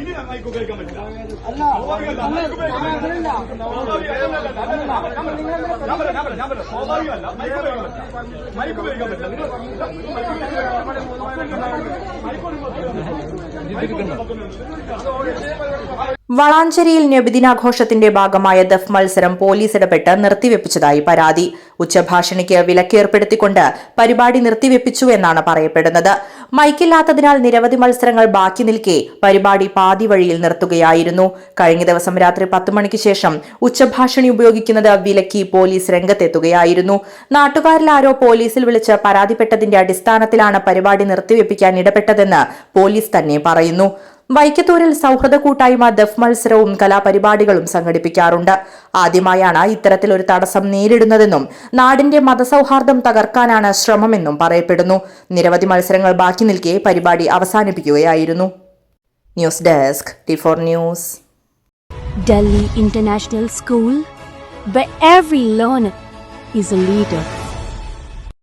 ഇനി മൈക്ക് ഉപയോഗിക്കാൻ പറ്റില്ല സ്വാഭാവികമല്ല. സ്വാഭാവികമല്ല. ഞാൻ പറയാം, ഞാൻ പറയാം. സ്വാഭാവികമല്ല. മൈക്ക് ഉപയോഗിക്കാൻ പറ്റില്ല. മൈക്ക് ഉപയോഗിക്കാൻ പറ്റില്ല. വളാഞ്ചേരിയിൽ നബിദിനാഘോഷത്തിന്റെ ഭാഗമായ ദഫ് മത്സരം പോലീസ് ഇടപെട്ട് നിർത്തിവെപ്പിച്ചതായി പരാതി. ഉച്ചഭാഷണിക്ക് വിലക്കേർപ്പെടുത്തിക്കൊണ്ട് പരിപാടി നിർത്തിവെപ്പിച്ചു എന്നാണ് പറയപ്പെടുന്നത്. മൈക്കില്ലാത്തതിനാൽ നിരവധി മത്സരങ്ങൾ ബാക്കി നിൽക്കെ പരിപാടി പാതി വഴിയിൽ നിർത്തുകയായിരുന്നു. കഴിഞ്ഞ ദിവസം രാത്രി പത്ത് മണിക്ക് ശേഷം ഉച്ചഭാഷണി ഉപയോഗിക്കുന്നത് വിലക്കി പോലീസ് രംഗത്തെത്തുകയായിരുന്നു. നാട്ടുകാരിൽ ആരോ പോലീസിൽ വിളിച്ച് പരാതിപ്പെട്ടതിന്റെ അടിസ്ഥാനത്തിലാണ് പരിപാടി നിർത്തിവെപ്പിക്കാൻ ഇടപെട്ടതെന്ന് പോലീസ് തന്നെ പറയുന്നു. വൈക്കത്തൂരിൽ സൗഹൃദ കൂട്ടായ്മ ദഫ് മത്സരവും കലാപരിപാടികളും സംഘടിപ്പിക്കാറുണ്ട്. ആദ്യമായാണ് ഇത്തരത്തിലൊരു തടസ്സം നേരിടുന്നതെന്നും നാടിന്റെ മതസൗഹാർദ്ദം തകർക്കാനാണ് ശ്രമമെന്നും പറയപ്പെടുന്നു. നിരവധി മത്സരങ്ങൾ ബാക്കി നിൽക്കെ പരിപാടി അവസാനിപ്പിക്കുകയായിരുന്നു. News desk four news. Delhi international school where every learner is a leader.